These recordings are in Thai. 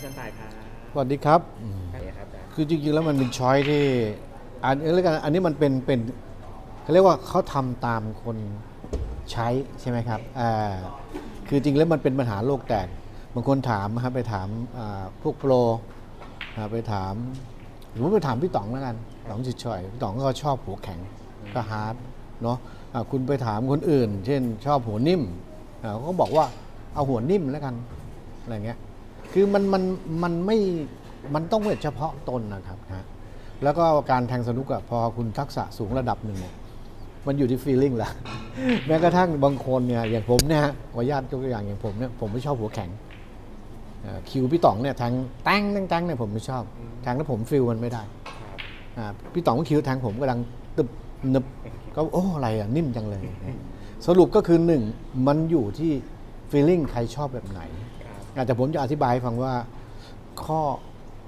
อาจารย์ต่ายครับสวัสดีครับครับครับอาจารย์คือจริงๆแล้วมันเป็นช้อยที่อันเรียกกันอันนี้มันเป็นเป็นเขาเรียกว่าเขาทำตามคนใช้ใช่ไหมครับอ่าคือจริงแล้วมันเป็นปัญหาโลกแตกบางคนถามนะครับไปถามอ่าพวกโปรอ่าไปถามหรือว่าไปถามพี่ต๋องแล้วกันต๋องจิตช่อยพี่ต๋องก็ชอบหัวแข็งก็ฮาร์ดเนาะอ่าคุณไปถามคนอื่น เช่นชอบหัวนิ่มอ่าเขาก็บอกว่าเอาหัวนิ่มแล้วกันอะไรเงี้ย คือมันมันมันไม่มันต้องเป็นเฉพาะตนนะครับฮะแล้วก็การแทงสนุกอะพอคุณทักษะสูงระดับหนึ่งเนี่ยมันอยู่ที่ feeling ละแม้กระทั่งบางคนเนี่ยอย่างผมเนี่ยฮะขออนุญาตยกตัวอย่างอย่างผมเนี่ยผมไม่ชอบหัวแข็งอ่อคิวพี่ต๋องเนี่ยแทงแต้งแต้งแต้งเนี่ยผมไม่ชอบแทงแล้วผมฟิลมันไม่ได้อ่าพี่ต๋องก็คิวแทงผมกำลังตึบนึบก็โอ้อะไรอะนิ่มจังเลย สรุปก็คือหนึ่งมันอยู่ที่ feeling ใครชอบแบบไหน ครับอาจจะผมจะอธิบายให้ฟังว่าข้อ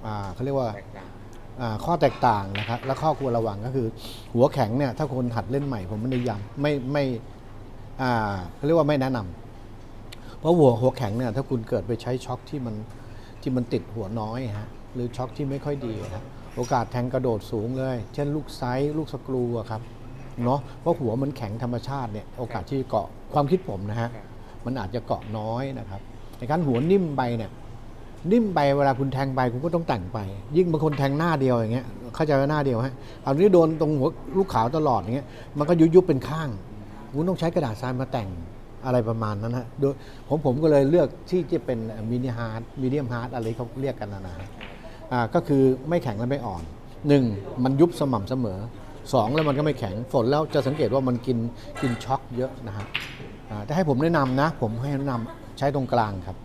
อ่าเขาเรียกว่าแตกต่างอ่าข้อแตกต่างนะครับและข้อควรระวังก็คือ หัวแข็งเนี่ยถ้าคนหัดเล่นใหม่ผมไม่ได้ย้ำไม่ไม่อ่าเขาเรียกว่าไม่แนะนำเพราะหัวหัวแข็งเนี่ยถ้าคุณเกิดไปใช้ช็อคที่มันที่มันติดหัวน้อยฮะหรือช็อคที่ไม่ค่อยดีฮะโอกาสแทงกระโดดสูงเลย เช่นลูกไซส์ลูกสกรูอะครับเนาะเพราะหัวมันแข็งธรรมชาติเนี่ยโอกาสที่เกาะความคิดผมนะฮะครับมันอาจจะเกาะน้อยนะครับ ในการหัวนิ่มไปเนี่ยนิ่มไปเวลาคุณแทงไปคุณก็ต้องแต่งไป ยิ่งบางคนแทงหน้าเดียวอย่างเงี้ยเข้าใจว่าหน้าเดียวฮะเอานี้โดนตรงหัวลูกขาวตลอดอย่างเงี้ยมันก็ยุบยุบเป็นข้างคุณต้องใช้กระดาษทรายมาแต่งอะไรประมาณนั้นฮะโดยผมผมก็เลยเลือกที่จะเป็นมินิฮาร์ดมีเดียมฮาร์ดอะไรเขาเรียกกันนะนะฮะอ่าก็คือไม่แข็งและไม่อ่อนหนึ่งมันยุบสม่ำเสมอสองแล้วมันก็ไม่แข็งฝนแล้วจะสังเกตว่ามันกินกินช็อคเยอะนะฮะอ่าถ้าให้ผมแนะนำนะ ผมให้แนะนำ ใช้ตรงกลางครับ